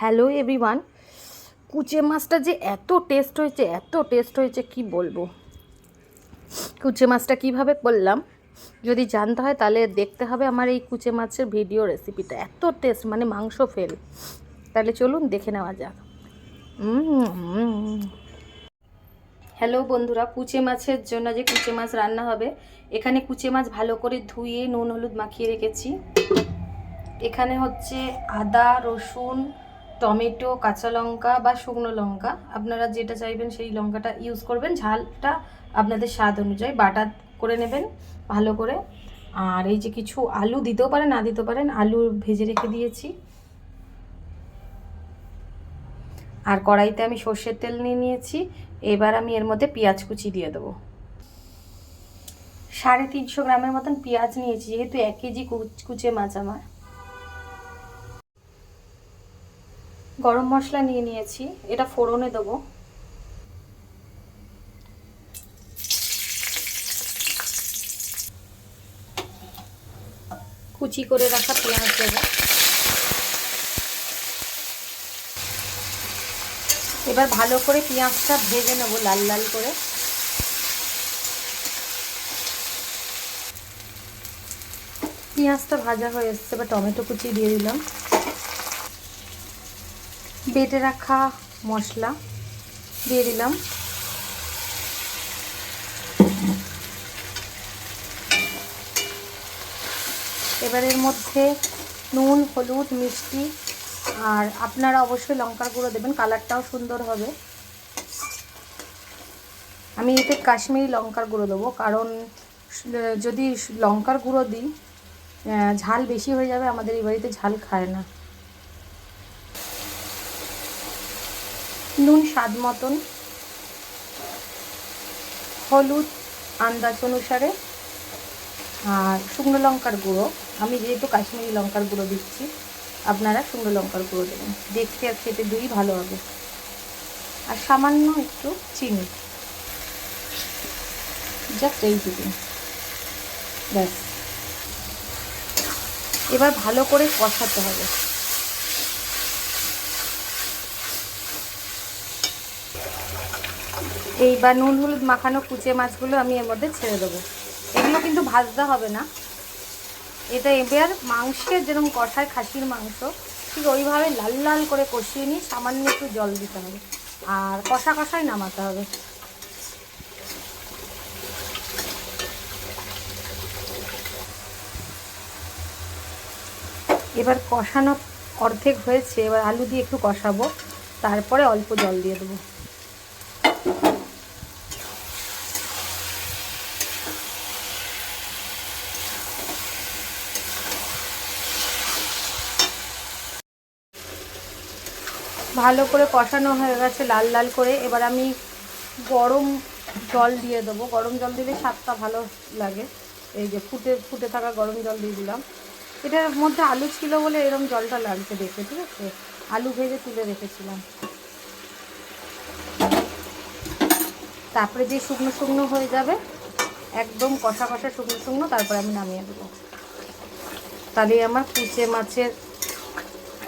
Hello everyone, কুচে মাছটা যে এত টেস্ট হয়েছে, এত টেস্ট হয়েছে, কি বলব? কুচে মাছটা কীভাবে করলাম? যদি জানতে হয় তাহলে দেখতে হবে আমার এই কুচে মাছের ভিডিও রেসিপিটা এত টেস্ট মানে মাংস ফেল তাহলে চলুন দেখে নেওয়া যাক। হ্যালো বন্ধুরা, কুচে মাছের জন্য যে কুচে মাছ রান্না হবে, এখানে কুচে মাছ ভালো করে ধুয়ে নুন, হলুদ মাখিয়ে রেখেছি। এখানে হচ্ছে আদা, রসুন টমেটো, কাঁচা লঙ্কা বা শুকনো লঙ্কা, আপনারা যেটা চাইবেন সেই লঙ্কাটা ইউজ করবেন। ঝালটা আপনাদের স্বাদ অনুযায়ী বাটা করে নেবেন ভালো করে। আর এই যে কিছু আলু দিতেও পারেন, না দিতে পারেন, আলু ভেজে রেখে দিয়েছি। আর কড়াইতে আমি সর্ষের তেল নিয়ে নিয়েছি। এবার আমি এর মধ্যে পেঁয়াজ কুচি দিয়ে দেবো। সাড়ে তিনশো গ্রামের মতন পেঁয়াজ নিয়েছি, যেহেতু এক কেজি কুচে মাছ আমার। গরম মশলা নিয়ে নিয়েছি। এটা ফোড়নে দেবো। কুচি করে রাখা পেঁয়াজ দেবো। এবার ভালো করে পেঁয়াজটা ভেজে নেব লাল লাল করে। পেঁয়াজটা ভাজা হয়ে এসছে, এবার টমেটো কুচি দিয়ে দিলাম। বেটে রাখা মশলা দিয়ে দিলাম। এবার এর মধ্যে নুন, হলুদ, মিষ্টি, আর আপনারা অবশ্যই লঙ্কার গুঁড়ো দেবেন, কালারটাও সুন্দর হবে। আমি এতে কাশ্মীরি লঙ্কার গুঁড়ো দেবো, কারণ যদি লঙ্কার গুঁড়ো দিই ঝাল বেশি হয়ে যাবে, আমাদের এই বাড়িতে ঝাল খায় না। নুন স্বাদ মতন, হলুদ আন্দাজ অনুসারে, আর শুকনো লঙ্কার গুঁড়ো। আমি যেহেতু কাশ্মীরি লঙ্কার গুঁড়ো দিচ্ছি, আপনারা শুকনো লঙ্কার গুঁড়ো দেবেন। দেখতে আর খেতে দুই ভালো হবে। আর সামান্য একটু চিনি। জাস্ট এইটুকু ব্যাস। এবার ভালো করে কষাতে হবে। এইবার নুন, হলুদ মাখানো কুচে মাছগুলো আমি এর মধ্যে ছেড়ে দেবো। এগুলো কিন্তু ভাজতে হবে না। এটা এবার মাংসের যেরকম কষায় খাসির মাংস, ঠিক ওইভাবে লাল লাল করে কষিয়ে নিয়ে সামান্য একটু জল দিতে হবে। আর কষা কষায় নামাতে হবে। এবার কষানো অর্ধেক হয়েছে, এবার আলু দিয়ে একটু কষাবো, তারপরে অল্প জল দিয়ে দেবো। ভালো করে কষানো হয়ে গেছে লাল লাল করে। এবার আমি গরম জল দিয়ে দেবো। গরম জল দিলে স্বাদটা ভালো লাগে। এই যে ফুটে ফুটে থাকা গরম জল দিয়ে দিলাম। এটার মধ্যে আলু ছিল বলে এরকম জলটা লাগছে দেখে ঠিক আছে? আলু ভেজে তুলে রেখেছিলাম। তারপরে যে শুকনো শুকনো হয়ে যাবে, একদম কষা কষা, শুকনো শুকনো, তারপরে আমি নামিয়ে দেবো। তাহলে আমার কুচে মাছের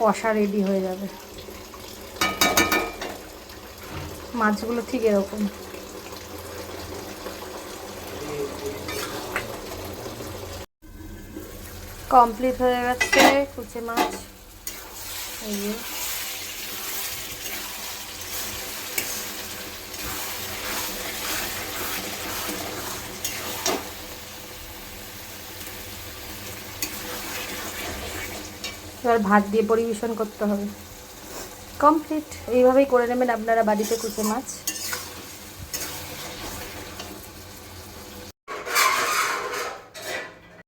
কষা রেডি হয়ে যাবে। মাছগুলো ঠিক এরকম। কমপ্লিট হয়ে গেছে কুচে মাছ। এবার ভাত দিয়ে পরিবেশন করতে হবে। কমপ্লিট এইভাবেই করে নেবেন আপনারা বাড়িতে কুচে মাছ।